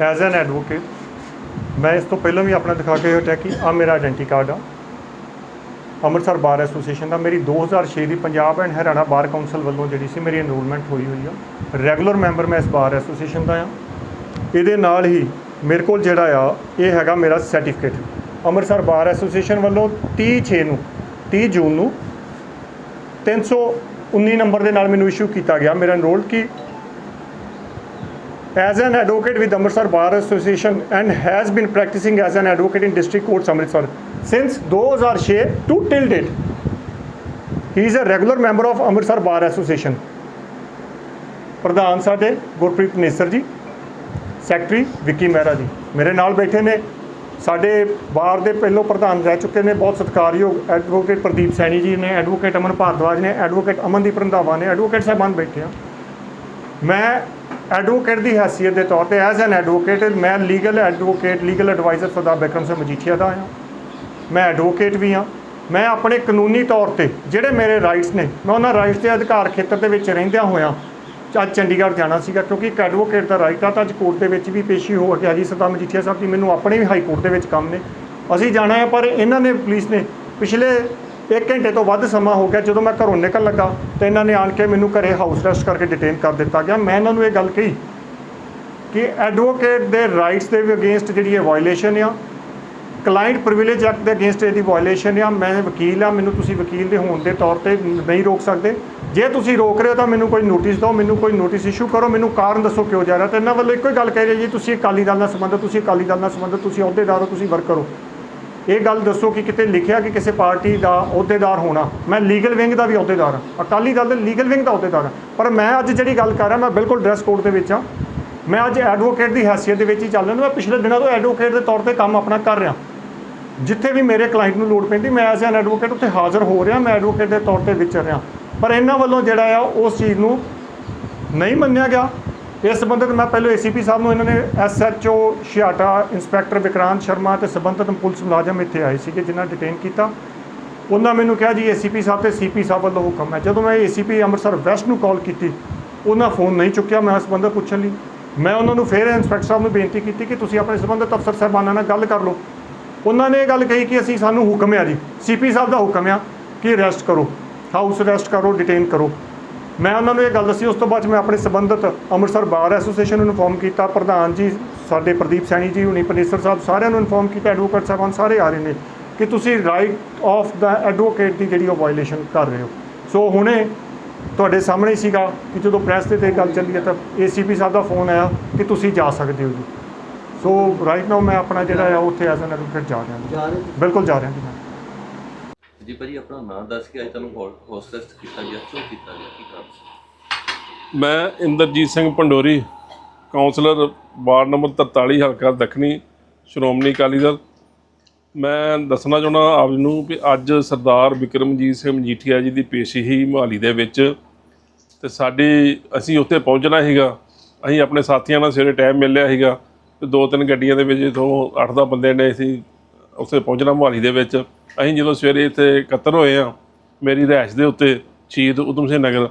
As an advocate ਮੈਂ ਇਸ ਤੋਂ ਪਹਿਲਾਂ ਵੀ ਆਪਣਾ ਦਿਖਾ ਕੇ ਹਟਿਆ ਕਿ ਆ ਮੇਰਾ ਆਇਡੈਂਟੀ ਕਾਰਡ ਆ। ਅੰਮ੍ਰਿਤਸਰ ਬਾਰ ਐਸੋਸੀਏਸ਼ਨ ਦਾ ਮੇਰੀ 2006 ਦੀ Punjab and Haryana bar council ਵੱਲੋਂ ਜਿਹੜੀ ਸੀ ਮੇਰੀ ਐਨਰੋਲਮੈਂਟ ਹੋਈ ਹੋਈ ਆ। ਰੈਗੂਲਰ ਮੈਂਬਰ ਮੈਂ ਇਸ ਬਾਰ ਐਸੋਸੀਏਸ਼ਨ ਦਾ ਆ। ਇਹਦੇ ਨਾਲ ਹੀ ਮੇਰੇ ਕੋਲ ਜਿਹੜਾ ਆ, ਇਹ ਹੈਗਾ ਮੇਰਾ ਸਰਟੀਫਿਕੇਟ ਅੰਮ੍ਰਿਤਸਰ ਬਾਰ ਐਸੋਸੀਏਸ਼ਨ ਵੱਲੋਂ 30 6 ਨੂੰ 30 ਜੂਨ ਨੂੰ 319 ਨੰਬਰ ਦੇ ਨਾਲ ਮੈਨੂੰ ਇਸ਼ੂ ਕੀਤਾ ਗਿਆ ਮੇਰਾ ਐਨਰੋਲਡ ਕਿ as an advocate with Amritsar Bar Association and has been practicing as an advocate in district courts Amritsar since 2006 to till date. He is a regular member of Amritsar Bar Association. ਪ੍ਰਧਾਨ ਸਾਡੇ ਗੁਰਪ੍ਰੀਤ ਨੇਸਰ ਜੀ secretary Vicky Mehra ji ਮੇਰੇ ਨਾਲ ਬੈਠੇ ਨੇ ਸਾਡੇ ਬਾਰ ਦੇ ਪਹਿਲੋਂ ਪ੍ਰਧਾਨ ਰਹਿ ਚੁੱਕੇ ਨੇ ਬਹੁਤ ਸਤਿਕਾਰਯੋਗ ਐਡਵੋਕੇਟ ਪ੍ਰਦੀਪ ਸੈਣੀ ਜੀ ਨੇ ਐਡਵੋਕੇਟ ਅਮਨ ਭਾਰਦਵਾਜ ਨੇ ਐਡਵੋਕੇਟ ਅਮਨਦੀਪ ਰੰਧਾਵਾ ਨੇ ਐਡਵੋਕੇਟ ਸਾਹਿਬਾਨ ਬੈਠੇ ਆ ਮੈਂ ਐਡਵੋਕੇਟ ਦੀ ਹੈਸੀਅਤ ਦੇ ਤੌਰ ਤੇ ਐਜ਼ ਐਨ ਐਡਵੋਕੇਟ ਮੈਂ legal advocate legal adviser Sardar Bikram Singh Majithia ਦਾ ਹਾਂ। ਮੈਂ ਐਡਵੋਕੇਟ ਵੀ ਹਾਂ। ਮੈਂ ਆਪਣੇ ਕਾਨੂੰਨੀ ਤੌਰ ਤੇ ਜਿਹੜੇ ਮੇਰੇ ਰਾਈਟਸ ਨੇ, ਮੈਂ ਉਹਨਾਂ ਰਾਈਟਸ ਦੇ ਅਧਿਕਾਰ ਖੇਤਰ ਦੇ ਵਿੱਚ ਰਹਿੰਦਿਆਂ ਹੋਇਆਂ ਅੱਜ ਚੰਡੀਗੜ੍ਹ ਜਾਣਾ ਸੀਗਾ, ਕਿਉਂਕਿ ਇੱਕ ਐਡਵੋਕੇਟ ਦਾ ਰਾਈਟ ਆ, ਤਾਂ ਅੱਜ ਕੋਰਟ ਦੇ ਵਿੱਚ ਵੀ ਪੇਸ਼ੀ ਹੋ ਗਿਆ ਜੀ ਸਰਦਾਰ ਮਜੀਠੀਆ ਸਾਹਿਬ ਜੀ। ਮੈਨੂੰ ਆਪਣੇ ਵੀ ਹਾਈ ਕੋਰਟ ਦੇ ਵਿੱਚ ਕੰਮ ਨੇ। ਅਸੀਂ ਜਾਣਾ ਹੈ, ਪਰ ਇਹਨਾਂ ਨੇ ਪੁਲਿਸ ਨੇ ਪਿਛਲੇ 1 ਘੰਟੇ ਤੋਂ ਵੱਧ ਸਮਾਂ ਹੋ ਗਿਆ ਜਦੋਂ ਮੈਂ ਘਰੋਂ ਨਿਕਲ ਲੱਗਾ ਤੇ ਇਹਨਾਂ ਨੇ ਆਣ ਕੇ ਮੈਨੂੰ ਘਰੇ ਹਾਊਸ ਅਰੈਸਟ ਕਰਕੇ ਡਿਟੇਨ ਕਰ ਦਿੱਤਾ ਗਿਆ। ਮੈਂ ਇਹਨਾਂ ਨੂੰ ਇਹ ਗੱਲ ਕਹੀ ਕਿ ਐਡਵੋਕੇਟ ਦੇ ਰਾਈਟਸ ਦੇ ਵੀ ਅਗੇਂਸਟ ਜਿਹੜੀ ਇਹ ਵਾਇਲੇਸ਼ਨ ਆ ਕਲਾਇੰਟ ਪ੍ਰਿਵਿਲੇਜ ਐਕਟ ਦੇ ਅਗੇਂਸਟ ਇਹਦੀ ਵਾਇਲੇਸ਼ਨ ਆ, ਮੈਂ ਵਕੀਲ ਆ, ਮੈਨੂੰ ਤੁਸੀਂ ਵਕੀਲ ਦੇ ਹੋਣ ਦੇ ਤੌਰ ਤੇ ਨਹੀਂ ਰੋਕ ਸਕਦੇ। ਜੇ ਤੁਸੀਂ ਰੋਕ ਰਹੇ ਹੋ ਤਾਂ ਮੈਨੂੰ ਕੋਈ ਨੋਟਿਸ ਦਿਓ, ਮੈਨੂੰ ਕੋਈ ਨੋਟਿਸ ਇਸ਼ੂ ਕਰੋ, ਮੈਨੂੰ ਕਾਰਨ ਦੱਸੋ ਕਿਉਂ ਜਾ ਰਿਹਾ। ਤੇ ਇਹਨਾਂ ਵੱਲੋਂ ਇੱਕੋ ਹੀ ਗੱਲ ਕਹਿ ਰਹੇ ਜੀ ਤੁਸੀਂ ਅਕਾਲੀ ਦਲ ਨਾਲ ਸੰਬੰਧਿਤ ਤੁਸੀਂ ਅਕਾਲੀ ਦਲ ਨਾਲ ਸੰਬੰਧਿਤ ਤੁਸੀਂ ਅਹੁਦੇਦਾਰ ਹੋ, ਤੁਸੀਂ ਵਰਕਰ ਹੋ। ਇਹ ਗੱਲ ਦੱਸੋ ਕਿ ਕਿਤੇ ਲਿਖਿਆ ਕਿ ਕਿਸੇ ਪਾਰਟੀ ਦਾ ਅਹੁਦੇਦਾਰ ਹੋਣਾ। ਮੈਂ ਲੀਗਲ ਵਿੰਗ ਦਾ ਵੀ ਅਹੁਦੇਦਾਰ ਹਾਂ। ਅਕਾਲੀ ਦਲ ਦੇ ਲੀਗਲ ਵਿੰਗ ਦਾ ਅਹੁਦੇਦਾਰ ਹਾਂ। ਪਰ ਮੈਂ ਅੱਜ ਜਿਹੜੀ ਗੱਲ ਕਰ ਰਿਹਾ, ਮੈਂ ਬਿਲਕੁਲ ਡਰੈਸ ਕੋਡ ਦੇ ਵਿੱਚ ਹਾਂ। ਮੈਂ ਅੱਜ ਐਡਵੋਕੇਟ ਦੀ ਹੈਸੀਅਤ ਦੇ ਵਿੱਚ ਹੀ ਚੱਲ ਰਿਹਾ। ਮੈਂ ਪਿਛਲੇ ਦਿਨਾਂ ਤੋਂ ਐਡਵੋਕੇਟ ਦੇ ਤੌਰ ਤੇ ਕੰਮ ਆਪਣਾ ਕਰ ਰਿਹਾ। ਜਿੱਥੇ ਵੀ ਮੇਰੇ ਕਲਾਇੰਟ ਨੂੰ ਲੋੜ ਪੈਂਦੀ, ਮੈਂ ਐਜ਼ ਐਨ ਐਡਵੋਕੇਟ ਉੱਥੇ ਹਾਜ਼ਰ ਹੋ ਰਿਹਾ। ਮੈਂ ਐਡਵੋਕੇਟ ਦੇ ਤੌਰ ਤੇ ਵਿਚਰ ਰਿਹਾ। ਪਰ ਇਹਨਾਂ ਵੱਲੋਂ ਜਿਹੜਾ ਆ, ਉਸ ਚੀਜ਼ ਨੂੰ ਨਹੀਂ ਮੰਨਿਆ ਗਿਆ। ਇਸ ਸੰਬੰਧਿਤ ਮੈਂ ਪਹਿਲਾਂ ਏਸੀਪੀ ਸਾਹਿਬ ਨੂੰ ਇਹਨਾਂ ਨੇ ਐਸਐਚਓ ਛਿਆਟਾ, ਇੰਸਪੈਕਟਰ ਵਿਕਰਾਂਤ ਸ਼ਰਮਾ ਤੇ ਸੰਬੰਧਿਤ ਪੁਲਿਸ ਮੁਲਾਜ਼ਮ ਇੱਥੇ ਆਏ ਸੀਗੇ ਜਿਨ੍ਹਾਂ ਡਿਟੇਨ ਕੀਤਾ। ਉਹਨਾਂ ਮੈਨੂੰ ਕਿਹਾ ਜੀ ਏਸੀਪੀ ਸਾਹਿਬ ਤੇ ਸੀਪੀ ਸਾਹਿਬ ਵੱਲੋਂ ਹੁਕਮ ਹੈ। ਜਦੋਂ ਮੈਂ ਏਸੀਪੀ ਅੰਮ੍ਰਿਤਸਰ ਵੈਸਟ ਨੂੰ ਕਾਲ ਕੀਤੀ, ਉਹਨਾਂ ਫੋਨ ਨਹੀਂ ਚੁੱਕਿਆ, ਮੈਂ ਇਸ ਸੰਬੰਧਿਤ ਪੁੱਛਣ ਲਈ। ਮੈਂ ਉਹਨਾਂ ਨੂੰ ਫਿਰ ਇੰਸਪੈਕਟਰ ਸਾਹਿਬ ਨੂੰ ਬੇਨਤੀ ਕੀਤੀ ਕਿ ਤੁਸੀਂ ਆਪਣੇ ਸੰਬੰਧਿਤ ਅਫਸਰ ਸਾਹਿਬਾਨਾਂ ਨਾਲ ਗੱਲ ਕਰ ਲਓ। ਉਹਨਾਂ ਨੇ ਇਹ ਗੱਲ ਕਹੀ ਕਿ ਅਸੀਂ, ਸਾਨੂੰ ਹੁਕਮ ਹੈ ਜੀ ਸੀਪੀ ਸਾਹਿਬ ਦਾ ਹੁਕਮ ਆ ਕਿ ਅਰੈਸਟ ਕਰੋ ਹਾਊਸ ਅਰੈਸਟ ਕਰੋ ਡਿਟੇਨ ਕਰੋ। ਮੈਂ ਉਹਨਾਂ ਨੂੰ ਇਹ ਗੱਲ ਦੱਸੀ ਉਸ ਤੋਂ ਬਾਅਦ ਮੈਂ ਆਪਣੇ ਸੰਬੰਧਿਤ ਅੰਮ੍ਰਿਤਸਰ ਬਾਰ ਐਸੋਸੀਏਸ਼ਨ ਨੂੰ ਇਨਫੋਰਮ ਕੀਤਾ ਪ੍ਰਧਾਨ ਜੀ ਸਾਡੇ ਪ੍ਰਦੀਪ ਸੈਣੀ ਜੀ ਹੁਣੀ ਪਨੇਸਰ ਸਾਹਿਬ ਸਾਰਿਆਂ ਨੂੰ ਇਨਫੋਰਮ ਕੀਤਾ ਐਡਵੋਕੇਟ ਸਾਹਿਬਾਨ ਸਾਰੇ ਆ ਰਹੇ ਨੇ ਕਿ ਤੁਸੀਂ ਰਾਈਟ ਆਫ ਦਾ ਐਡਵੋਕੇਟ ਦੀ ਜਿਹੜੀ ਉਹ ਵਾਇਲੇਸ਼ਨ ਕਰ ਰਹੇ ਹੋ। ਸੋ ਹੁਣੇ ਤੁਹਾਡੇ ਸਾਹਮਣੇ ਸੀਗਾ ਕਿ ਜਦੋਂ ਪ੍ਰੈਸ ਦੇ ਤੇ ਗੱਲ ਚੱਲੀ ਹੈ ਤਾਂ ਏਸੀਪੀ ਸਾਹਿਬ ਦਾ ਫੋਨ ਆਇਆ ਕਿ ਤੁਸੀਂ ਜਾ ਸਕਦੇ ਹੋ ਜੀ। ਸੋ ਰਾਈਟ ਨਾਓ ਮੈਂ ਆਪਣਾ ਜਿਹੜਾ ਆ ਉੱਥੇ ਐਜ਼ ਐਨ ਐਡਵੋਕੇਟ ਜਾ ਰਿਹਾ ਬਿਲਕੁਲ ਜਾ ਰਿਹਾ ਜੀ ਜੀ ਭਾਜੀ, ਆਪਣਾ ਨਾਮ ਦੱਸ ਕੇ ਅੱਜ ਤੁਹਾਨੂੰ ਹੋਸਟੈਸਟ ਕੀਤਾ ਗਿਆ, ਕਿਉਂ ਕੀਤਾ ਗਿਆ, ਕੀ ਕਾਰਨ ਸੀ? ਮੈਂ Inderjit Singh Pandori councillor ward number 43 ਹਲਕਾ ਦੱਖਣੀ, ਸ਼੍ਰੋਮਣੀ ਅਕਾਲੀ ਦਲ। ਮੈਂ ਦੱਸਣਾ ਚਾਹੁੰਦਾ ਆਪ ਨੂੰ ਵੀ ਅੱਜ ਸਰਦਾਰ ਵਿਕਰਮਜੀਤ ਸਿੰਘ ਮਜੀਠੀਆ ਜੀ ਦੀ ਪੇਸ਼ੀ ਹੀ ਮੁਹਾਲੀ ਦੇ ਵਿੱਚ ਤੇ ਸਾਡੀ, ਅਸੀਂ ਉੱਥੇ ਪਹੁੰਚਣਾ ਸੀਗਾ। ਅਸੀਂ ਆਪਣੇ ਸਾਥੀਆਂ ਨਾਲ ਸਵੇਰੇ ਟਾਈਮ ਮਿਲਿਆ ਸੀਗਾ ਤੇ ਦੋ ਤਿੰਨ ਗੱਡੀਆਂ ਦੇ ਵਿੱਚ ਇਥੋਂ 8-10 ਬੰਦੇ ਨੇ ਅਸੀਂ ਉੱਥੇ ਪਹੁੰਚਣਾ ਮੁਹਾਲੀ ਦੇ ਵਿੱਚ। ਅਸੀਂ ਜਦੋਂ ਸਵੇਰੇ ਇੱਥੇ ਇਕੱਤਰ ਹੋਏ ਆ ਮੇਰੀ ਰਿਹਾਇਸ਼ ਦੇ ਉੱਤੇ ਸ਼ਹੀਦ ਊਧਮ ਸਿੰਘ ਨਗਰ।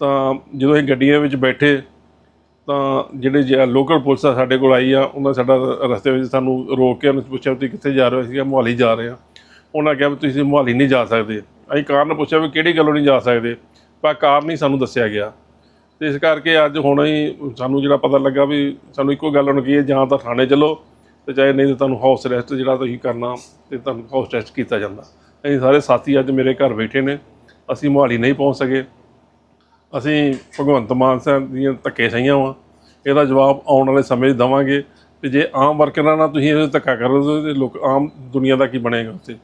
ਤਾਂ ਜਦੋਂ ਅਸੀਂ ਗੱਡੀਆਂ ਵਿੱਚ ਬੈਠੇ, ਤਾਂ ਜਿਹੜੇ ਲੋਕਲ ਪੁਲਿਸ ਆ ਸਾਡੇ ਕੋਲ ਆਈ ਆ, ਉਹਨਾਂ ਸਾਡਾ ਰਸਤੇ ਵਿੱਚ ਸਾਨੂੰ ਰੋਕ ਕੇ ਉਹਨਾਂ ਪੁੱਛਿਆ ਵੀ ਤੁਸੀਂ ਕਿੱਥੇ ਜਾ ਰਹੇ ਹੋ? ਸੀਗਾ ਮੁਹਾਲੀ ਜਾ ਰਹੇ ਆ ਉਹਨਾਂ ਕਿਹਾ ਵੀ ਤੁਸੀਂ ਮੁਹਾਲੀ ਨਹੀਂ ਜਾ ਸਕਦੇ। ਅਸੀਂ ਕਾਰਨ ਪੁੱਛਿਆ ਵੀ ਕਿਹੜੀ ਗੱਲੋਂ ਨਹੀਂ ਜਾ ਸਕਦੇ? ਪਰ ਕਾਰਨ ਹੀ ਸਾਨੂੰ ਦੱਸਿਆ ਗਿਆ। ਤੇ ਇਸ ਕਰਕੇ ਅੱਜ ਹੁਣ ਹੀ ਸਾਨੂੰ ਜਿਹੜਾ ਪਤਾ ਲੱਗਾ ਵੀ ਸਾਨੂੰ ਇੱਕੋ ਗੱਲ ਹੁਣ ਕੀ ਹੈ, ਜਾਂ ਤਾਂ ਥਾਣੇ ਚੱਲੋ ਤੇ ਚਾਹੇ ਨਹੀਂ ਤਾਂ ਤੁਹਾਨੂੰ ਹਾਊਸ ਅਰੈਸਟ ਜਿਹੜਾ ਤੁਸੀਂ ਕਰਨਾ ਤੇ ਤੁਹਾਨੂੰ ਹਾਊਸ ਅਰੈਸਟ ਕੀਤਾ ਜਾਂਦਾ। ਅਸੀਂ ਸਾਰੇ ਸਾਥੀ ਅੱਜ ਮੇਰੇ ਘਰ ਬੈਠੇ ਨੇ। ਅਸੀਂ ਮੋਹਾਲੀ ਨਹੀਂ ਪਹੁੰਚ ਸਕੇ। ਅਸੀਂ ਭਗਵੰਤ ਮਾਨ ਸਾਹਿਬ ਦੀਆਂ ਧੱਕੇ ਸਹੀਆਂ ਵਾਂ। ਇਹਦਾ ਜਵਾਬ ਆਉਣ ਵਾਲੇ ਸਮੇਂ 'ਚ ਦੇਵਾਂਗੇ। ਤੇ ਜੇ ਆਮ ਵਰਕਰਾਂ ਨਾਲ ਤੁਸੀਂ ਇਹ ਧੱਕਾ ਕਰੋ ਤੇ ਲੋਕ ਆਮ ਦੁਨੀਆ ਦਾ ਕੀ ਬਣੇਗਾ ਉੱਥੇ।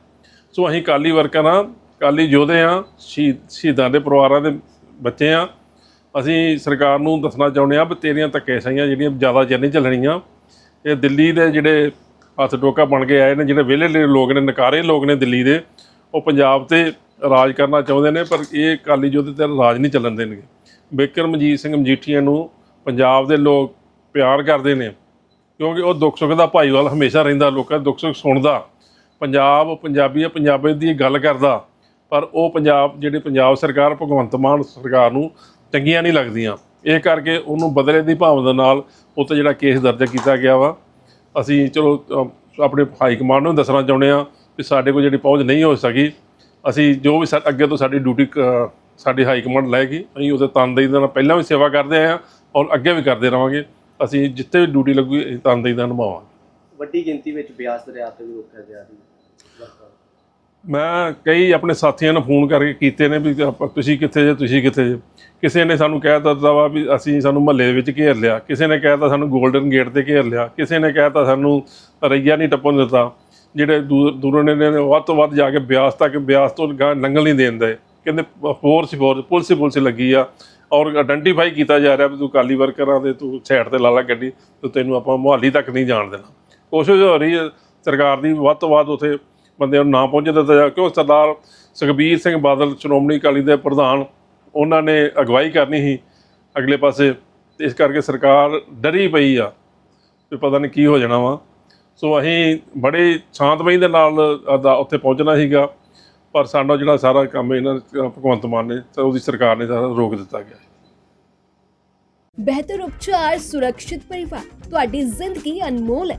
ਸੋ ਅਸੀਂ ਕਾਲੀ ਵਰਕਰ ਹਾਂ ਕਾਲੀ ਯੋਧੇ ਹਾਂ ਸ਼ਹੀਦ, ਸ਼ਹੀਦਾਂ ਦੇ ਪਰਿਵਾਰਾਂ ਦੇ ਬੱਚੇ ਹਾਂ ਅਸੀਂ ਸਰਕਾਰ ਨੂੰ ਦੱਸਣਾ ਚਾਹੁੰਦੇ ਹਾਂ ਵੀ ਤੇਰੀਆਂ ਧੱਕੇ ਸਹੀਆਂ ਜਿਹੜੀਆਂ ਜ਼ਿਆਦਾ ਚਿਰ ਨਹੀਂ ਚੱਲਣੀਆਂ ਇਹ ਦਿੱਲੀ ਦੇ ਜਿਹੜੇ ਹੱਥ ਟੋਕਾ ਬਣ ਕੇ ਆਏ ਨੇ, ਜਿਹੜੇ ਵਿਹਲੇ ਲੋਕ ਨੇ, ਨਕਾਰੇ ਲੋਕ ਨੇ ਦਿੱਲੀ ਦੇ, ਉਹ ਪੰਜਾਬ ਤੇ ਰਾਜ ਕਰਨਾ ਚਾਹੁੰਦੇ ਨੇ, ਪਰ ਇਹ ਕਾਲੀ ਯੁੱਧ ਤੇ ਰਾਜ ਨਹੀਂ ਚੱਲਣ ਦੇਣਗੇ। ਬਿਕਰਮਜੀਤ ਸਿੰਘ ਮਜੀਠੀਆ ਨੂੰ ਪੰਜਾਬ ਦੇ ਲੋਕ ਪਿਆਰ ਕਰਦੇ ਨੇ, ਕਿਉਂਕਿ ਉਹ ਦੁੱਖ ਸੁੱਖ ਦਾ ਭਾਈਵਾਲ ਹਮੇਸ਼ਾ ਰਹਿੰਦਾ, ਲੋਕਾਂ ਦੇ ਦੁੱਖ ਸੁੱਖ ਸੁਣਦਾ। ਪੰਜਾਬ ਪੰਜਾਬੀ ਪੰਜਾਬੀ ਦੀ ਗੱਲ ਕਰਦਾ, ਪਰ ਉਹ ਪੰਜਾਬ, ਜਿਹੜੇ ਪੰਜਾਬ ਸਰਕਾਰ, ਭਗਵੰਤ ਮਾਨ ਸਰਕਾਰ ਨੂੰ ਚੰਗੀਆਂ ਨਹੀਂ ਲੱਗਦੀਆਂ। ਇਹ ਕਰਕੇ ਉਹਨੂੰ ਬਦਲੇ ਦੀ ਭਾਵਨਾ ਦੇ ਨਾਲ ਉੱਤੇ ਜਿਹੜਾ ਕੇਸ ਦਰਜ ਕੀਤਾ ਗਿਆ ਵਾ। ਅਸੀਂ ਚਲੋ ਆਪਣੇ ਹਾਈ ਕਮਾਂਡ ਨੂੰ ਦੱਸਣਾ ਚਾਹੁੰਦੇ ਆ ਵੀ ਸਾਡੇ ਕੋਲ ਜਿਹੜੀ ਪਹੁੰਚ ਨਹੀਂ ਹੋ ਸਕੀ। ਅਸੀਂ ਜੋ ਵੀ ਸਾ- ਅੱਗੇ ਤੋਂ ਸਾਡੀ ਡਿਊਟੀ ਕ- ਸਾਡੀ ਹਾਈ ਕਮਾਂਡ ਲਏਗੀ ਅਸੀਂ ਉਹਦੇ ਤਨਦੇਹੀ ਦੇ ਨਾਲ ਪਹਿਲਾਂ ਵੀ ਸੇਵਾ ਕਰਦੇ ਆਏ ਆ ਔਰ ਅੱਗੇ ਵੀ ਕਰਦੇ ਰਵਾਂਗੇ। ਅਸੀਂ ਜਿੱਥੇ ਵੀ ਡਿਊਟੀ ਲੱਗੂਗੀ, ਅਸੀਂ ਤਨਦੇਹੀ ਦਾ ਨਿਭਾਵਾਂਗੇ। ਵੱਡੀ ਗਿਣਤੀ ਵਿੱਚ ਬਿਆਸ ਦਰਿਆ ਤੇ ਵੀ ਰੋਕਿਆ ਗਿਆ ਰਹੀ ਮੈਂ ਕਈ ਆਪਣੇ ਸਾਥੀਆਂ ਨੂੰ ਫੋਨ ਕਰਕੇ ਕੀਤੇ ਨੇ ਵੀ ਆਪਾਂ- ਤੁਸੀਂ ਕਿੱਥੇ ਜੇ, ਤੁਸੀਂ ਕਿੱਥੇ ਜੇ। ਕਿਸੇ ਨੇ ਸਾਨੂੰ ਕਹਿ ਦਿੱਤਾ ਵਾ ਵੀ ਅਸੀਂ ਸਾਨੂੰ ਮਹੱਲੇ ਵਿੱਚ ਘੇਰ ਲਿਆ। ਕਿਸੇ ਨੇ ਕਹਿਤਾ ਸਾਨੂੰ 골ਡਨ ਗੇਟ ਤੇ ਘੇਰ ਲਿਆ। ਕਿਸੇ ਨੇ ਕਹਿਤਾ ਸਾਨੂੰ ਰਈਆ ਨਹੀਂ ਟੱਪਣ ਦਿੱਤਾ। ਜਿਹੜੇ ਦੂਰ, ਦੂਰੋਂ ਨੇ ਵੱਧ ਤੋਂ ਵੱਧ ਜਾ ਕੇ ਬਿਆਸ ਤੱਕ, ਬਿਆਸ ਤੋਂ ਗਾਂਹ ਲੰਘਣ ਨਹੀਂ ਦੇਂਦੇ ਕਹਿੰਦੇ ਫੋਰਸ ਫੋਰਸ ਪੁਲਿਸ ਹੀ ਪੁਲਿਸ ਲੱਗੀ ਆ। ਔਰ ਆਇਡੈਂਟੀਫਾਈ ਕੀਤਾ ਜਾ ਰਿਹਾ ਵੀ ਤੂੰ ਕਾਲੀ ਵਰਕਰਾਂ ਦੇ, ਤੂੰ ਸਾਈਡ ਤੇ ਲਾ ਲਾ ਗੱਡੀ, ਤੇ ਤੈਨੂੰ ਆਪਾਂ ਮੁਹਾਲੀ ਤੱਕ ਨਹੀਂ ਜਾਣ ਦੇਣਾ। ਕੋਸ਼ਿਸ਼ ਹੋ ਰਹੀ ਹੈ ਸਰਕਾਰ ਦੀ, ਵੱਧ ਤੋਂ ਵੱਧ ਉਥੇ ਬੰਦਿਆਂ ਨੂੰ ਨਾ ਪਹੁੰਚ ਦਿੱਤਾ ਜਾ ਕਿਉਂ? ਸਰਦਾਰ ਸੁਖਬੀਰ ਸਿੰਘ ਬਾਦਲ, ਸ਼੍ਰੋਮਣੀ ਅਕਾਲੀ ਦੇ ਪ੍ਰਧਾਨ, ਉਹਨਾਂ ਨੇ ਅਗਵਾਈ ਕਰਨੀ ਸੀ ਅਗਲੇ ਪਾਸੇ। ਤੇ ਇਸ ਕਰਕੇ ਸਰਕਾਰ ਡਰੀ ਪਈ ਆ ਵੀ ਪਤਾ ਨਹੀਂ ਕੀ ਹੋ ਜਾਣਾ ਵਾ। ਸੋ ਅਸੀਂ ਬੜੇ ਸ਼ਾਂਤਮਈ ਦੇ ਨਾਲ ਉੱਥੇ ਪਹੁੰਚਣਾ ਸੀਗਾ, ਪਰ ਸਾਡਾ ਜਿਹੜਾ ਸਾਰਾ ਕੰਮ ਇਹਨਾਂ ਭਗਵੰਤ ਮਾਨ ਨੇ ਤੇ ਉਹਦੀ ਸਰਕਾਰ ਨੇ ਸਾਰਾ ਰੋਕ ਦਿੱਤਾ ਗਿਆ। ਬਿਹਤਰ ਉਪਚਾਰ, ਸੁਰੱਖਿਅਤ ਪਰਿਵਾਰ, ਤੁਹਾਡੀ ਜ਼ਿੰਦਗੀ ਅਨਮੋਲ ਹੈ।